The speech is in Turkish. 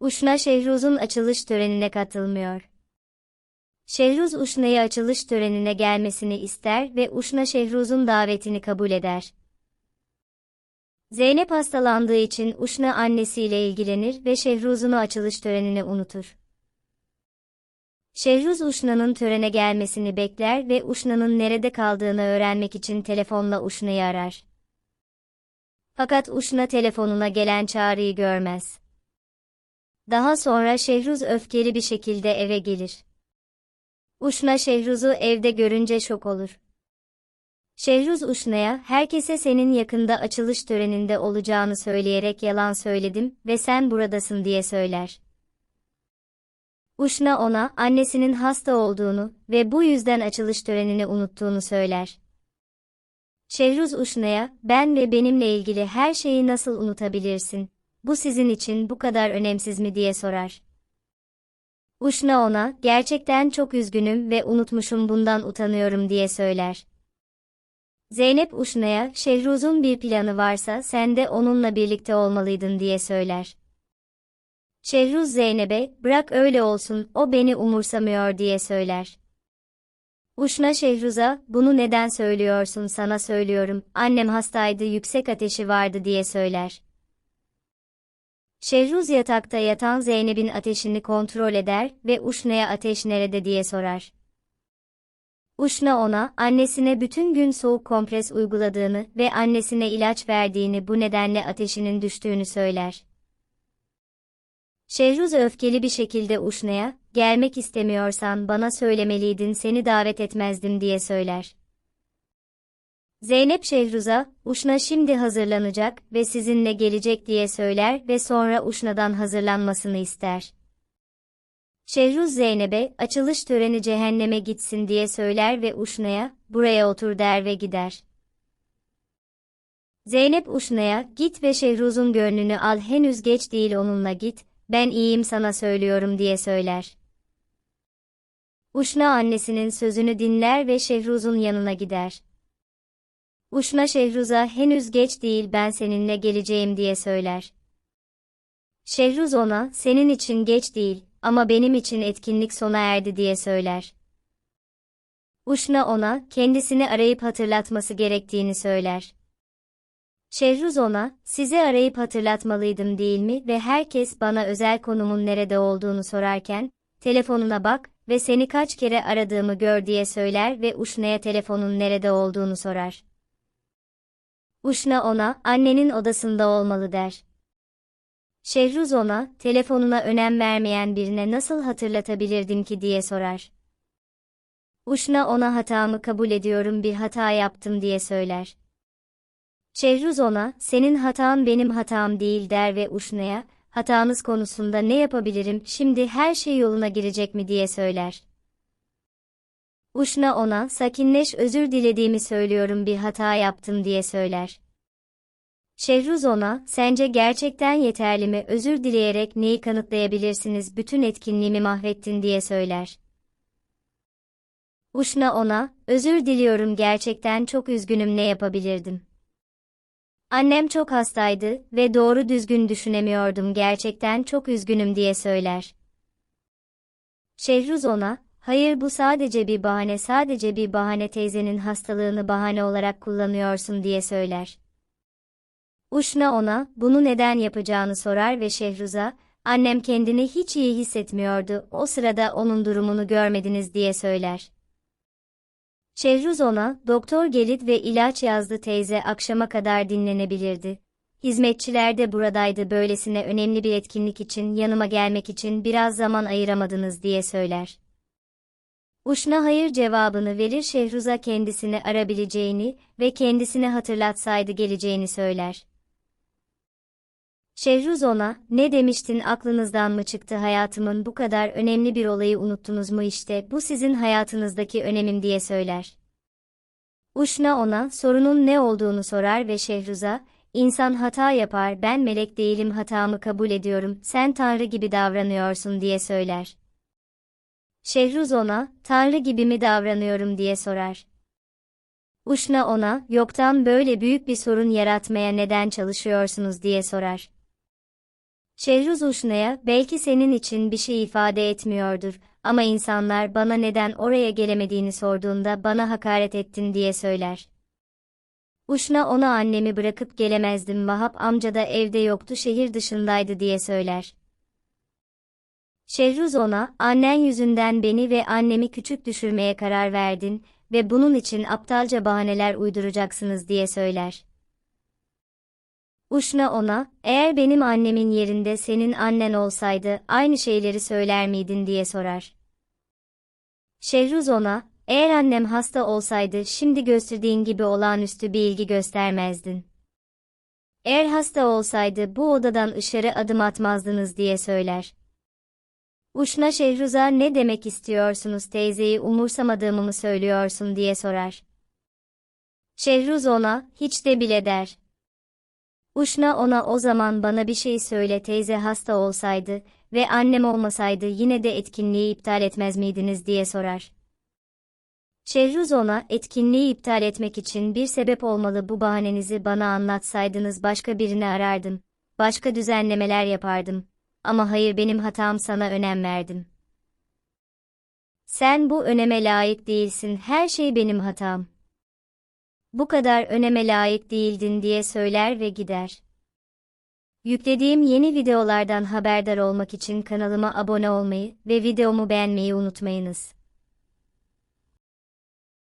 Uşna Şehruz'un açılış törenine katılmıyor. Şehruz Uşna'yı açılış törenine gelmesini ister ve Uşna Şehruz'un davetini kabul eder. Zeynep hastalandığı için Uşna annesiyle ilgilenir ve Şehruz'unu açılış törenine unutur. Şehruz Uşna'nın törene gelmesini bekler ve Uşna'nın nerede kaldığını öğrenmek için telefonla Uşna'yı arar. Fakat Uşna telefonuna gelen çağrıyı görmez. Daha sonra Şehruz öfkeli bir şekilde eve gelir. Uşna Şehruz'u evde görünce şok olur. Şehruz Uşna'ya herkese senin yakında açılış töreninde olacağını söyleyerek yalan söyledim ve sen buradasın diye söyler. Uşna ona annesinin hasta olduğunu ve bu yüzden açılış törenini unuttuğunu söyler. Şehruz Uşna'ya ben ve benimle ilgili her şeyi nasıl unutabilirsin? Bu sizin için bu kadar önemsiz mi diye sorar. Uşna ona gerçekten çok üzgünüm ve unutmuşum bundan utanıyorum diye söyler. Zeynep Uşna'ya Şehruz'un bir planı varsa sen de onunla birlikte olmalıydın diye söyler. Şehruz Zeynep'e bırak öyle olsun o beni umursamıyor diye söyler. Uşna Şehruz'a bunu neden söylüyorsun sana söylüyorum annem hastaydı yüksek ateşi vardı diye söyler. Şehruz yatakta yatan Zeynep'in ateşini kontrol eder ve Uşna'ya ateş nerede diye sorar. Uşna ona, annesine bütün gün soğuk kompres uyguladığını ve annesine ilaç verdiğini bu nedenle ateşinin düştüğünü söyler. Şehruz öfkeli bir şekilde Uşna'ya, gelmek istemiyorsan bana söylemeliydin seni davet etmezdim diye söyler. Zeynep Şehruz'a, Uşna şimdi hazırlanacak ve sizinle gelecek diye söyler ve sonra Uşna'dan hazırlanmasını ister. Şehruz Zeynep'e, açılış töreni cehenneme gitsin diye söyler ve Uşna'ya, buraya otur der ve gider. Zeynep Uşna'ya, git ve Şehruz'un gönlünü al henüz geç değil onunla git, ben iyiyim sana söylüyorum diye söyler. Uşna annesinin sözünü dinler ve Şehruz'un yanına gider. Uşna Şehruz'a henüz geç değil ben seninle geleceğim diye söyler. Şehruz ona, senin için geç değil, ama benim için etkinlik sona erdi diye söyler. Uşna ona, kendisini arayıp hatırlatması gerektiğini söyler. Şehruz ona, sizi arayıp hatırlatmalıydım değil mi ve herkes bana özel konumun nerede olduğunu sorarken, telefonuna bak ve seni kaç kere aradığımı gör diye söyler ve Uşna'ya telefonun nerede olduğunu sorar. Uşna ona, annenin odasında olmalı der. Şehruz ona, telefonuna önem vermeyen birine nasıl hatırlatabilirdim ki diye sorar. Uşna ona hatamı kabul ediyorum bir hata yaptım diye söyler. Şehruz ona, senin hatan benim hatam değil der ve Uşna'ya, hatanız konusunda ne yapabilirim, şimdi her şey yoluna girecek mi diye söyler. Uşna ona, sakinleş özür dilediğimi söylüyorum bir hata yaptım diye söyler. Şehruz ona, sence gerçekten yeterli mi özür dileyerek neyi kanıtlayabilirsiniz bütün etkinliğimi mahvettin diye söyler. Uşna ona, özür diliyorum gerçekten çok üzgünüm ne yapabilirdim. Annem çok hastaydı ve doğru düzgün düşünemiyordum gerçekten çok üzgünüm diye söyler. Şehruz ona, hayır bu sadece bir bahane sadece bir bahane teyzenin hastalığını bahane olarak kullanıyorsun diye söyler. Uşna ona, bunu neden yapacağını sorar ve Şehruz'a, annem kendini hiç iyi hissetmiyordu, o sırada onun durumunu görmediniz diye söyler. Şehruz ona, doktor gelip ve ilaç yazdı teyze akşama kadar dinlenebilirdi. Hizmetçiler de buradaydı böylesine önemli bir etkinlik için yanıma gelmek için biraz zaman ayıramadınız diye söyler. Uşna hayır cevabını verir Şehruz'a kendisini arabileceğini ve kendisine hatırlatsaydı geleceğini söyler. Şehruz ona, ne demiştin aklınızdan mı çıktı hayatımın bu kadar önemli bir olayı unuttunuz mu işte bu sizin hayatınızdaki önemim diye söyler. Uşna ona sorunun ne olduğunu sorar ve Şehruz'a, insan hata yapar ben melek değilim hatamı kabul ediyorum sen Tanrı gibi davranıyorsun diye söyler. Şehruz ona, Tanrı gibi mi davranıyorum diye sorar. Uşna ona, yoktan böyle büyük bir sorun yaratmaya neden çalışıyorsunuz diye sorar. Şehruz Uşna'ya, belki senin için bir şey ifade etmiyordur ama insanlar bana neden oraya gelemediğini sorduğunda bana hakaret ettin diye söyler. Uşna ona annemi bırakıp gelemezdim Vahap amca da evde yoktu şehir dışındaydı diye söyler. Şehruz ona, annen yüzünden beni ve annemi küçük düşürmeye karar verdin ve bunun için aptalca bahaneler uyduracaksınız diye söyler. Uşna ona, eğer benim annemin yerinde senin annen olsaydı aynı şeyleri söyler miydin diye sorar. Şehruz ona, eğer annem hasta olsaydı şimdi gösterdiğin gibi olağanüstü bir ilgi göstermezdin. Eğer hasta olsaydı bu odadan dışarı adım atmazdınız diye söyler. Uşna Şehruz'a ne demek istiyorsunuz teyzeyi umursamadığımı mı söylüyorsun diye sorar. Şehruz ona, hiç de bile der. Uşna ona o zaman bana bir şey söyle teyze hasta olsaydı ve annem olmasaydı yine de etkinliği iptal etmez miydiniz diye sorar. Şehruz ona etkinliği iptal etmek için bir sebep olmalı bu bahanenizi bana anlatsaydınız başka birini arardım, başka düzenlemeler yapardım ama hayır benim hatam sana önem verdim. Sen bu öneme layık değilsin her şey benim hatam. Bu kadar öneme layık değildin diye söyler ve gider. Yüklediğim yeni videolardan haberdar olmak için kanalıma abone olmayı ve videomu beğenmeyi unutmayınız.